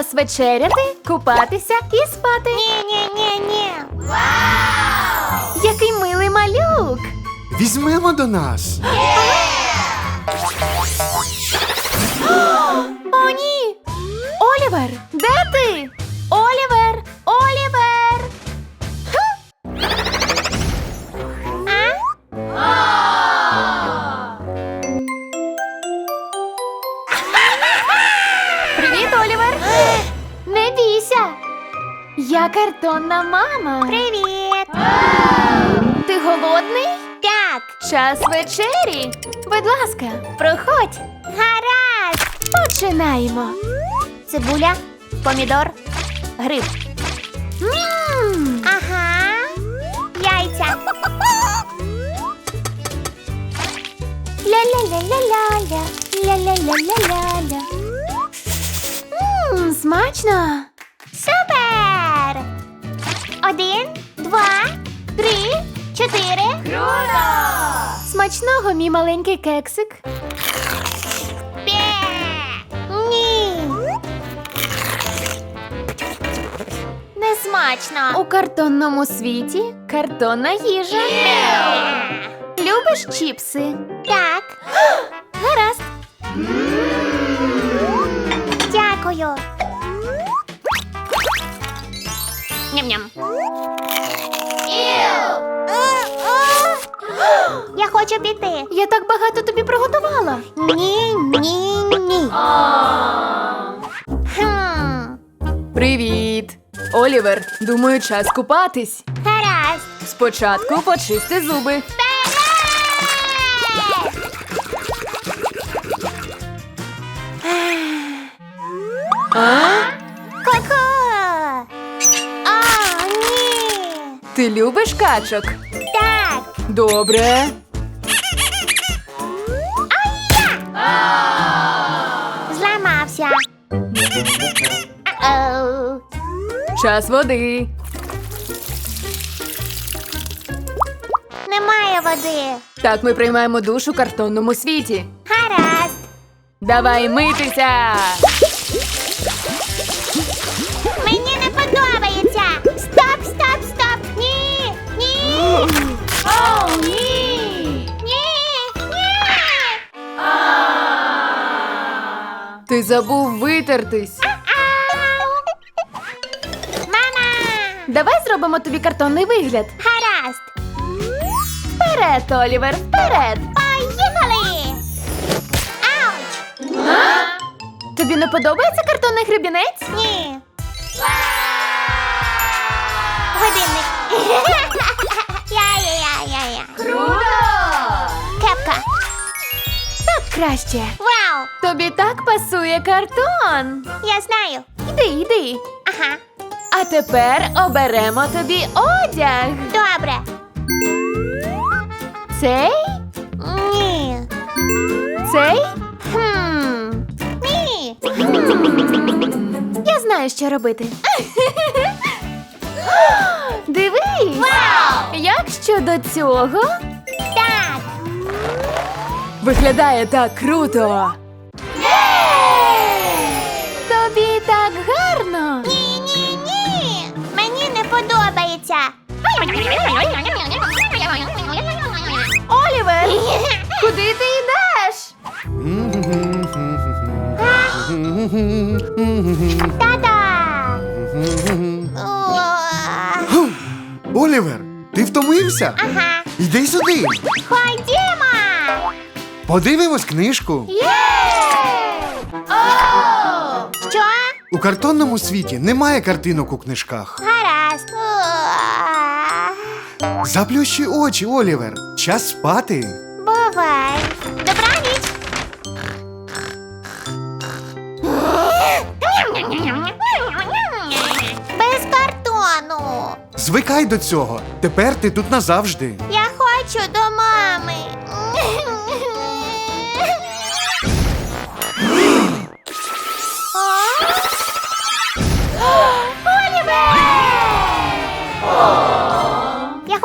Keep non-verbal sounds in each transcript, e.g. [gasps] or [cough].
Час вечеряти, купатися і спати. Ні-ні-ні-ні. Який милий малюк. Візьмемо до нас. О, ні! Олівер, мама. Привіт. Ти голодний? Так, Час вечері. Будь ласка, проходь. гаразд. Починаємо. Цибуля, помідор, гриб. Мм, Ага. Яйця. Ля-ля-ля-ля-ля-ля, ля-ля-ля-ля-ля-ля. Мм, смачно. Один, два, три, чотири. Круто! Смачного, мій маленький кексик. Пе! Ні. Несмачно. У картонному світі картонна їжа. Любиш чіпси? Так, Ням-ням. Я хочу піти. Я так багато тобі приготувала. Ні, ні, ні. Хм, Привіт. Олівер, думаю, час купатись. гаразд. Спочатку почисти зуби. А? Ти любиш качок? Так. Добре. Зламався. Ау. Час води. Немає води. Так ми приймаємо душ у картонному світі. Гаразд. Давай митися. забув витертись. Ау. Мама. Давай зробимо тобі картонний вигляд. Гаразд. Вперед, Олівер, вперед. Поїхали. Ауч. Тобі не подобається картонний гребінець? Ні. Годинник. Я-я-я-я-я. [laughs] Круто! Краще. Вау. Тобі так пасує картон. Я знаю. Йди, йди. Ага. А тепер оберемо тобі одяг. Добре. Цей? Ні. Цей? Хм. Ні. Я знаю, що робити. [laughs] Дивись! Вау. Як щодо цього? Виглядає так круто. Тобі так гарно. Ні, ні, ні. Мені не подобається. Олівер, [laughs] куди ти йдеш? Та-да. Олівер, ти втомився? Ага. Йди сюди. Ходімо. Подивимось книжку. Що? У картонному світі немає картинок у книжках. Гаразд. Заплющуй очі, Олівер. Час спати. Бувай. Добраніч. Без картону. Звикай до цього. Тепер ти тут назавжди. Я хочу до мами.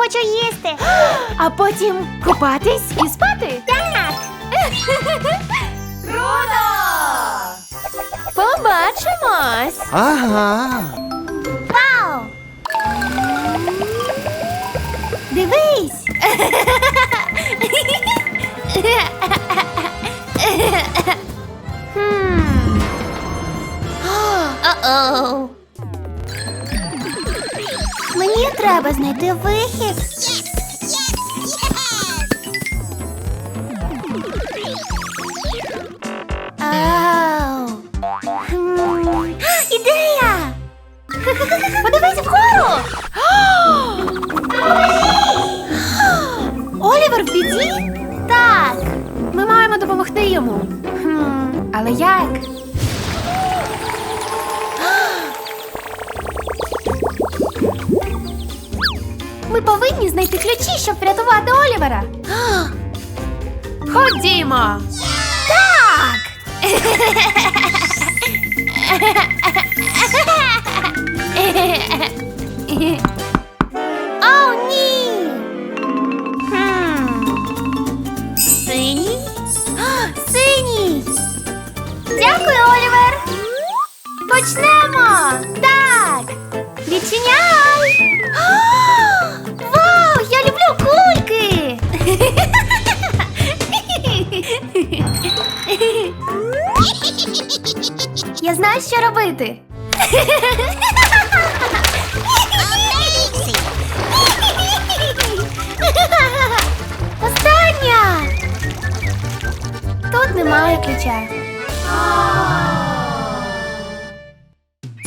Хочу їсти. А потім купатись і спати. Так. Круто! Побачимось. Ага. Вау! Дивись! Хм. О-оу. Треба знайти вихід. Ми повинні знайти ключі, щоб врятувати Олівера. Ходімо. Так! О, ні! Хм. Синій? А, Синій! Дякую, Олівер! Почнемо! Так! Відчиняй! Я знаю, що робити. Остання. Тут немає ключа.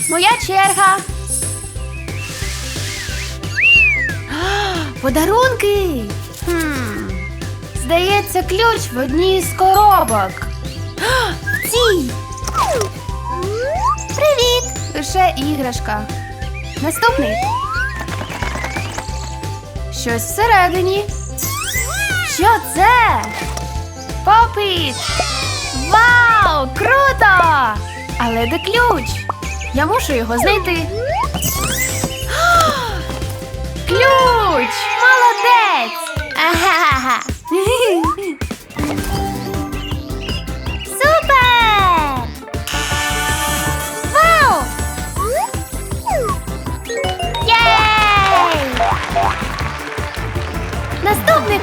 Моя черга. [gasps] Подарунки. Хм. Здається, ключ в одній з коробок. [gasps] Ці. Лише іграшка. Наступний. Щось всередині. Що це? Попіт! Вау! Круто! Але де ключ? Я мушу його знайти. [gasps] Ключ! Молодець! Ага. [laughs] [laughs]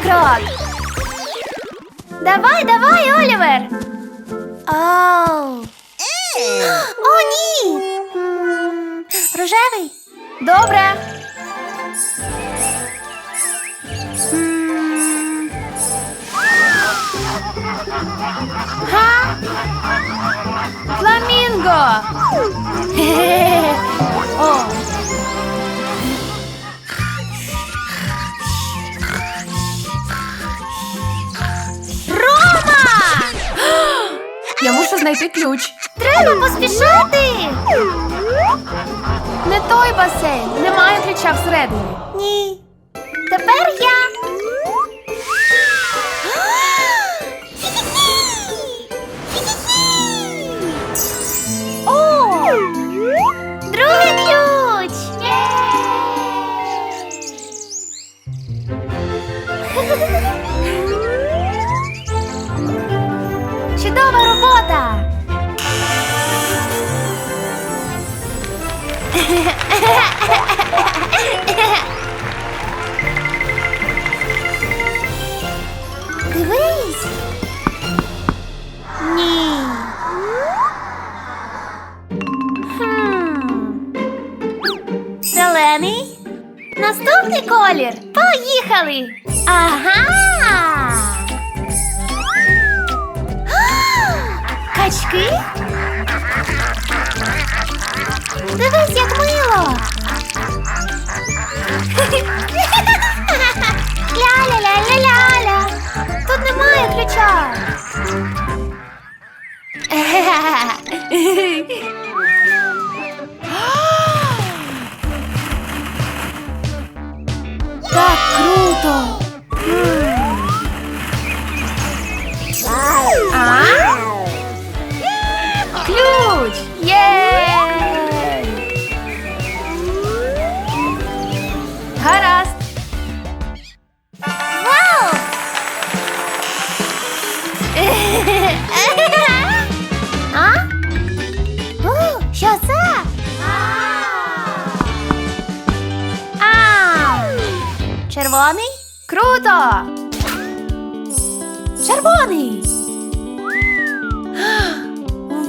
крок. Давай, давай, Олівер. Оу. О, ні. М, Рожевий. Добре. М. Га? Фламінго! О, Знайти ключ. Треба поспішати. Не той басейн. Немає ключа всередині. Ні. Тепер я. Дивись, як Червоний? Круто! Червоний!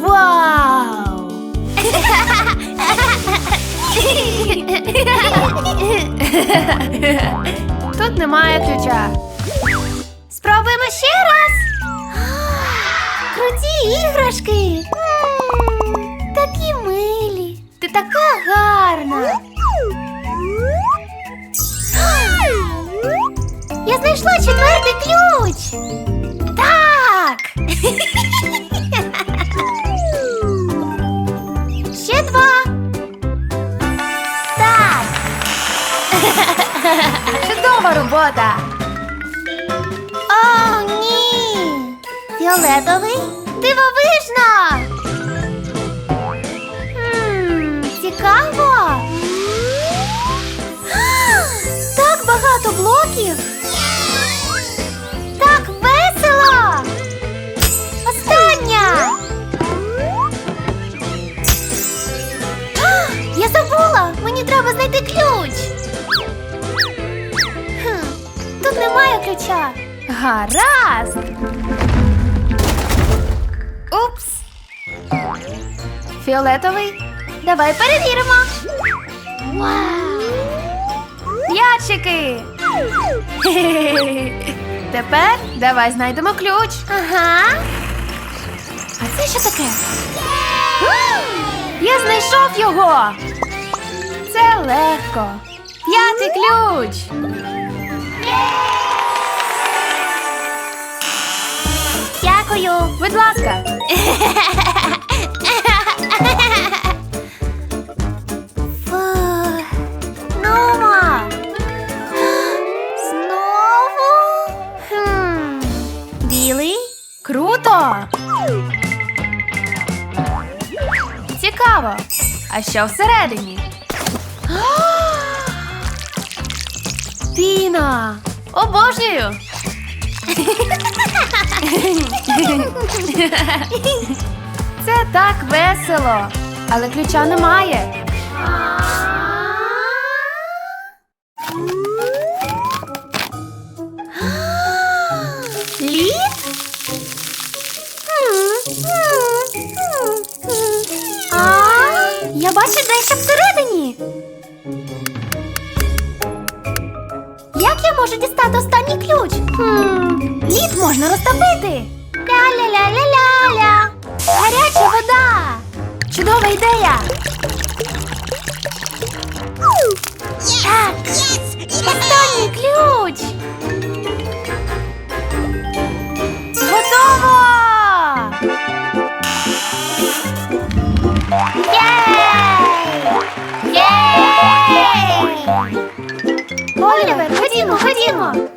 Вау! Тут немає ключа. Спробуємо ще раз. Круті іграшки. Такі милі. Знайшла четвертий ключ. Так. Ще два. Так. Чудова робота! О, ні! Фіолетовий? Дивовижно! Хм, цікаво. Так багато блоків. Знайти ключ. Хм, тут немає ключа. Гаразд! Упс! Фіолетовий. Давай перевіримо. Вау! М'ячики! [laughs] Тепер давай знайдемо ключ. Ага. А це що таке? Я знайшов його. Це легко. П'ятий ключ. Дякую. Будь ласка. Хм. Білий? Круто. Цікаво. А що всередині? Піна. Обожнюю. Це так весело. Але ключа немає. Я бачу дещо всередині. Останній ключ? Хм, лід можна розтопити. Ля-ля-ля-ля-ля-ля. Гаряча вода. Чудова ідея. Так, Yes! ключ. Єй! Олівер, ходімо, ходімо.